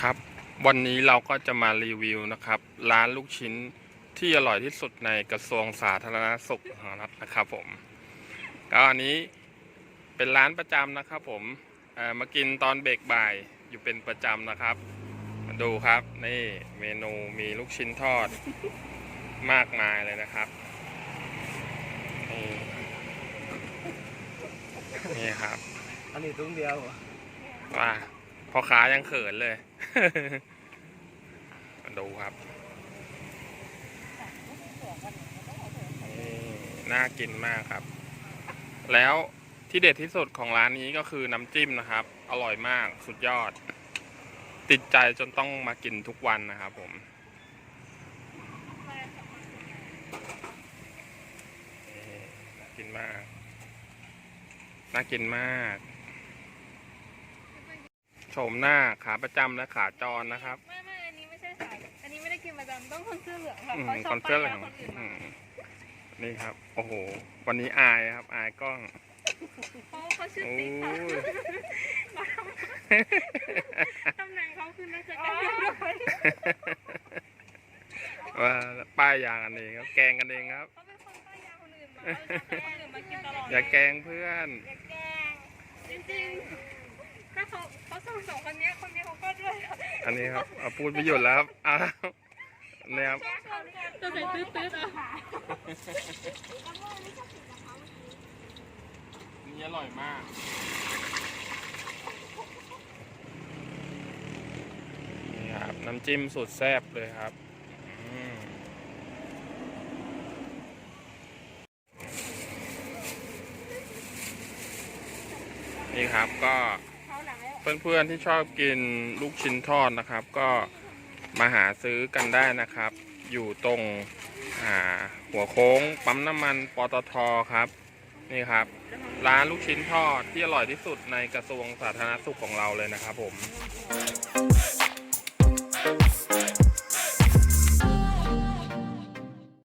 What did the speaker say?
ครับ วันนี้เราก็จะมารีวิวนะครับ ร้านลูกชิ้นที่อร่อยที่สุดในกระทรวงสาธารณสุขของรัฐนะครับผมก็อันนี้เป็นร้านประจำนะครับ ผมมากินตอนเบรกบ่ายอยู่เป็นประจำนะครับ มาดูครับนี่เมนูมีลูกชิ้นทอดมากมายเลยนะครับนี่นี่ครับ อันนี้ตุ้งเดียวว่าพอค้ายังเขินเลยมาดูครับนี่น่ากินมากครับ แล้วที่เด็ดที่สุดของร้านนี้ก็คือน้ำจิ้มนะครับ อร่อยมากสุดยอด ติดใจจนต้องมากินทุกวันนะครับผมน่ากินมาก น่ากินมาก โฉมหน้าขาประจำและขาจรนะครับ ไม่ไม่อันนี้ไม่ใช่สาย อันนี้ไม่ได้กินประจำต้องคนเสื้อเหลืองค่ะอืมเขาชคออบนป้าเสื้อยเหลืยาองคนอื่นอืมามนี่ครับ โอ้โห วันนี้อายครับ อายกล้อง เขาเขาชื่อโอ้ติ๊กค่ะย ตำแหน่งเขาคือนักจัดการด้วยว่าป้ายยากันเองครับ แกล้งกันเองครับ เขาเป็นคนป้ายยาคนอื่นมาเขาชอบให้คนอื่นมากินตลอดอย่าแกล้งเพื่อน อย่าแกล้งจริงๆถ้าเขาเขาส่งสองคนเนี้ยคนนี้เขาก็ด้วยค่ะ อันนี้ครับเอาพูดไม่หยุดแล้วครับอ้าวเนี่ยครับจะใส่ตื้อๆอะนี่อร่อยมาก นี่ครับ น้ำจิ้มสุดแซ่บเลยครับอืมนี่ครับก็ เพื่อนๆที่ชอบกินลูกชิ้นทอดนะครับ ก็มาหาซื้อกันได้นะครับ อยู่ตรงหัวโค้งปั๊มน้ำมันปตทครับนี่ครับ ร้านลูกชิ้นทอดที่อร่อยที่สุดในกระทรวงสาธารณสุขของเราเลยนะครับผม